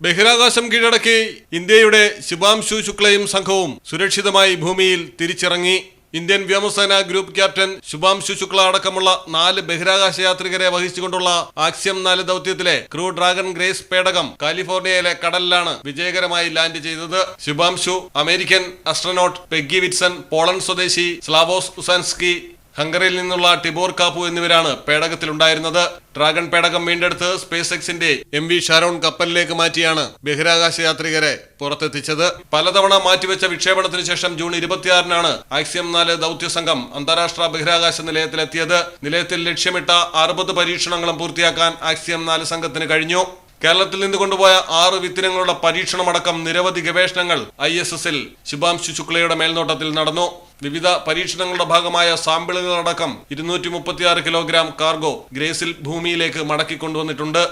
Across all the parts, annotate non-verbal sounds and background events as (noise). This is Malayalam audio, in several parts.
ബഹിരാകാശം കീഴടക്കി ഇന്ത്യയുടെ ശുഭാംശു ശുക്ലയും സംഘവും സുരക്ഷിതമായി ഭൂമിയിൽ തിരിച്ചിറങ്ങി. ഇന്ത്യൻ വ്യോമസേന ഗ്രൂപ്പ് ക്യാപ്റ്റൻ ശുഭാംശു ശുക്ല അടക്കമുള്ള നാല് ബഹിരാകാശ യാത്രികരെ വഹിച്ചുകൊണ്ടുള്ള ആക്സ്യം നാല് ദൗത്യത്തിലെ ക്രൂ ഡ്രാഗൺ ഗ്രേസ് പേടകം കാലിഫോർണിയയിലെ കടലിലാണ് വിജയകരമായി ലാൻഡ് ചെയ്തത്. Shubhanshu American astronaut Peggy Whitson Poland സ്വദേശി സ്ലാവോസ് ഉസാൻസ്കി ഹംഗറിയിൽ നിന്നുള്ള ടിബോർ കാപ്പു എന്നിവരാണ് പേടകത്തിലുണ്ടായിരുന്നത്. ഡ്രാഗൺ പേടകം വീണ്ടെടുത്ത് സ്പേസ് എക്സിന്റെ എം വി ഷാരോൺ കപ്പലിലേക്ക് മാറ്റിയാണ് ബഹിരാകാശ യാത്രികരെ പുറത്തെത്തിച്ചത്. പലതവണ മാറ്റിവെച്ച വിക്ഷേപണത്തിന് ശേഷം ജൂൺ ഇരുപത്തിയാറിനാണ് ആക്സിയം നാല് ദൗത്യ സംഘം അന്താരാഷ്ട്ര ബഹിരാകാശ നിലയത്തിലെത്തിയത്. നിലയത്തിൽ ലക്ഷ്യമിട്ട അറുപത് പരീക്ഷണങ്ങളും പൂർത്തിയാക്കാൻ ആക്സിയം നാല് സംഘത്തിന് കഴിഞ്ഞു. കേരളത്തിൽ നിന്ന് കൊണ്ടുപോയ ആറ് വിത്തിനങ്ങളുടെ പരീക്ഷണമടക്കം നിരവധി ഗവേഷണങ്ങൾ ഐ എസ് എസിൽ ശുഭാംശു ശുക്ലയുടെ മേൽനോട്ടത്തിൽ നടന്നു. വിവിധ പരീക്ഷണങ്ങളുടെ ഭാഗമായ സാമ്പിളുകളടക്കം ഇരുന്നൂറ്റി മുപ്പത്തിയാറ് കിലോഗ്രാം കാർഗോ ഗ്രേസിൽ ഭൂമിയിലേക്ക് മടക്കി കൊണ്ടുവന്നിട്ടുണ്ട്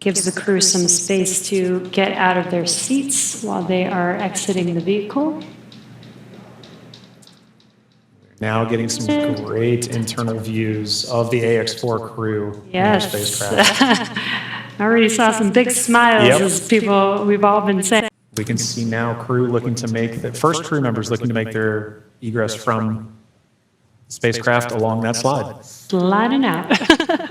gives the crew some space to get out of their seats while they are exiting the vehicle. Now getting some great internal views of the AX4 crew in their Yes. spacecraft. (laughs) I already saw some big smiles Yep. as people, we've all been saying. We can see now crew looking to make, the first crew members looking to make their egress from spacecraft along that slide. Sliding out. (laughs)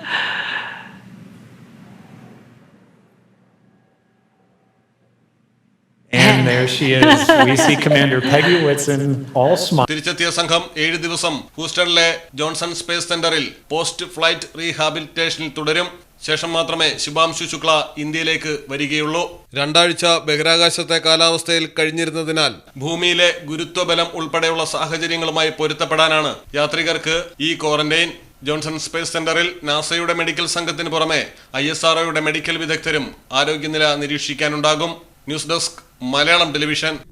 And there she is. We see Commander Peggy Whitson, all smile. തിരിച്ചെത്തിയ സംഘം ഏഴ് ദിവസം ഹൂസ്റ്റണിലെ ജോൺസൺ സ്പേസ് സെന്ററിൽ പോസ്റ്റ് ഫ്ലൈറ്റ് റീഹാബിലിറ്റേഷനിൽ തുടരും ശേഷം മാത്രമേ ശുഭാംശു ശുക്ല ഇന്ത്യയിലേക്ക് വരികയുള്ളൂ. രണ്ടാഴ്ച ബഹിരാകാശത്തെ കാലാവസ്ഥയിൽ കഴിഞ്ഞിരുന്നതിനാൽ ഭൂമിയിലെ ഗുരുത്വബലം ഉൾപ്പെടെയുള്ള സാഹചര്യങ്ങളുമായി പൊരുത്തപ്പെടാനാണ് യാത്രികർക്ക് ഈ ക്വാറന്റൈൻ ജോൺസൺ സ്പേസ് സെന്ററിൽ നാസയുടെ മെഡിക്കൽ സംഘത്തിന് പുറമെ ഐ എസ് ആർഒയുടെ മെഡിക്കൽ വിദഗ്ധരും ആരോഗ്യനില നിരീക്ഷിക്കാനുണ്ടാകും. News desk Malayalam television.